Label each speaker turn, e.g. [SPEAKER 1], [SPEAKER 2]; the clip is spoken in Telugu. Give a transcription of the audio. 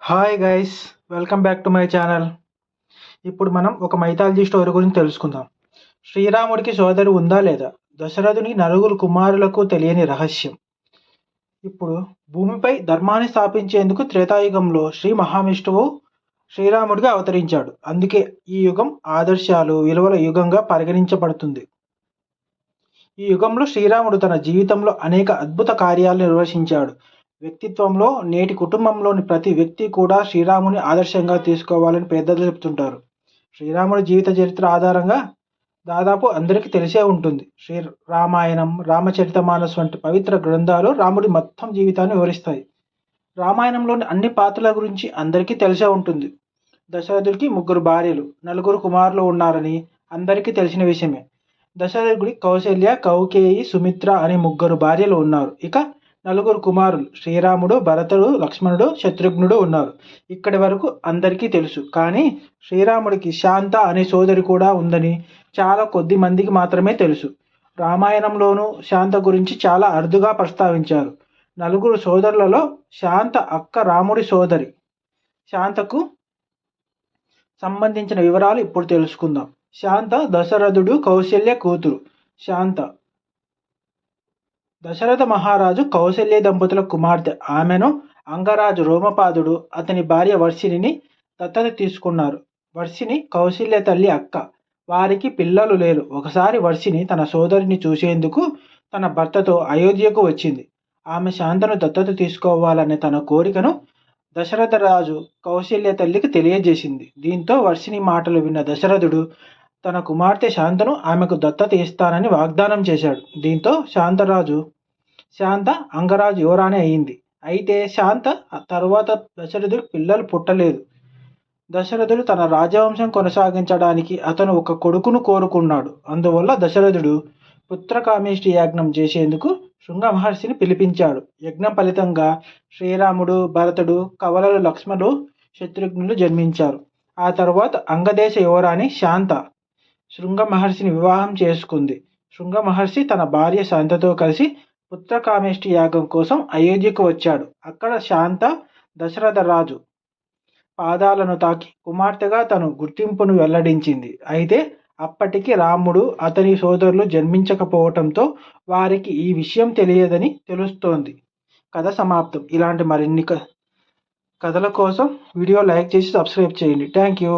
[SPEAKER 1] Hi guys welcome back to my channel ఇప్పుడు మనం ఒక మైథాలజీ స్టోరీ గురించి తెలుసుకుందాం. శ్రీరాముడికి సోదరి ఉందా లేదా? దశరథుని నలుగురు కుమారులకు తెలియని రహస్యం. ఇప్పుడు భూమిపై ధర్మాన్ని స్థాపించేందుకు త్రేతాయుగంలో శ్రీ మహావిష్ణువు శ్రీరాముడిగా అవతరించాడు. అందుకే ఈ యుగం ఆదర్శాలు విలువల యుగంగా పరిగణించబడుతుంది. ఈ యుగంలో శ్రీరాముడు తన జీవితంలో అనేక అద్భుత కార్యాలు నిర్వహించాడు. వ్యక్తిత్వంలో నేటి కుటుంబంలోని ప్రతి వ్యక్తి కూడా శ్రీరాముని ఆదర్శంగా తీసుకోవాలని పెద్దలు చెప్తుంటారు. శ్రీరాముడి జీవిత చరిత్ర ఆధారంగా దాదాపు అందరికీ తెలిసే ఉంటుంది. శ్రీ రామాయణం రామచరితమానస్ వంటి పవిత్ర గ్రంథాలు రాముడి మొత్తం జీవితాన్ని వివరిస్తాయి. రామాయణంలోని అన్ని పాత్రల గురించి అందరికీ తెలిసే ఉంటుంది. దశరథుడికి ముగ్గురు భార్యలు నలుగురు కుమారులు ఉన్నారని అందరికీ తెలిసిన విషయమే. దశరథుడికి కౌశల్య కౌకేయి సుమిత్ర అనే ముగ్గురు భార్యలు ఉన్నారు. ఇక నలుగురు కుమారులు శ్రీరాముడు భరతుడు లక్ష్మణుడు శత్రుఘ్నుడు ఉన్నారు. ఇక్కడి వరకు అందరికీ తెలుసు. కానీ శ్రీరాముడికి శాంత అనే సోదరి కూడా ఉందని చాలా కొద్ది మందికి మాత్రమే తెలుసు. రామాయణంలోనూ శాంత గురించి చాలా అరుదుగా ప్రస్తావించారు. నలుగురు సోదరులలో శాంత అక్క రాముడి సోదరి. శాంతకు సంబంధించిన వివరాలు ఇప్పుడు తెలుసుకుందాం. శాంత దశరథుడు కౌశల్య కూతురు. శాంత దశరథ మహారాజు కౌశల్య దంపతుల కుమార్తె ఆమెను అంగరాజు రోమపాదుడు అతని భార్య వర్షిణిని దత్తత తీసుకున్నారు. వర్షిణి కౌశల్య తల్లి అక్క. వారికి పిల్లలు లేరు. ఒకసారి వర్షిణి తన సోదరిని చూసేందుకు తన భర్తతో అయోధ్యకు వచ్చింది. ఆమె శాంతను దత్తత తీసుకోవాలనే తన కోరికను దశరథ రాజు కౌశల్య తల్లికి తెలియజేసింది. దీంతో వర్షిణి మాటలు విన్న దశరథుడు తన కుమార్తె శాంతను ఆమెకు దత్తత ఇస్తానని వాగ్దానం చేశాడు. దీంతో శాంతరాజు శాంత అంగరాజు యువరాణి అయింది. అయితే శాంత తరువాత దశరథుడు పిల్లలు పుట్టలేదు. దశరథుడు తన రాజవంశం కొనసాగించడానికి అతను ఒక కొడుకును కోరుకున్నాడు. అందువల్ల దశరథుడు పుత్రకామేష్టి యాజ్ఞం చేసేందుకు శృంగ మహర్షిని పిలిపించాడు. యజ్ఞం ఫలితంగా శ్రీరాముడు భరతుడు కవలలు లక్ష్మణుడు శత్రుఘ్నులు జన్మించారు. ఆ తర్వాత అంగదేశ యువరాణి శాంత శృంగ మహర్షిని వివాహం చేసుకుంది. శృంగ మహర్షి తన భార్య శాంతతో కలిసి పుత్రకామేష్టి యాగం కోసం అయోధ్యకు వచ్చాడు. అక్కడ శాంత దశరథ రాజు పాదాలను తాకి కుమార్తెగా తను గుర్తింపును వెల్లడించింది. అయితే అప్పటికి రాముడు అతని సోదరులు జన్మించకపోవటంతో వారికి ఈ విషయం తెలియదని తెలుస్తోంది. కథ సమాప్తం. ఇలాంటి మరిన్ని కథల కోసం వీడియో లైక్ చేసి సబ్స్క్రైబ్ చేయండి. Thank you.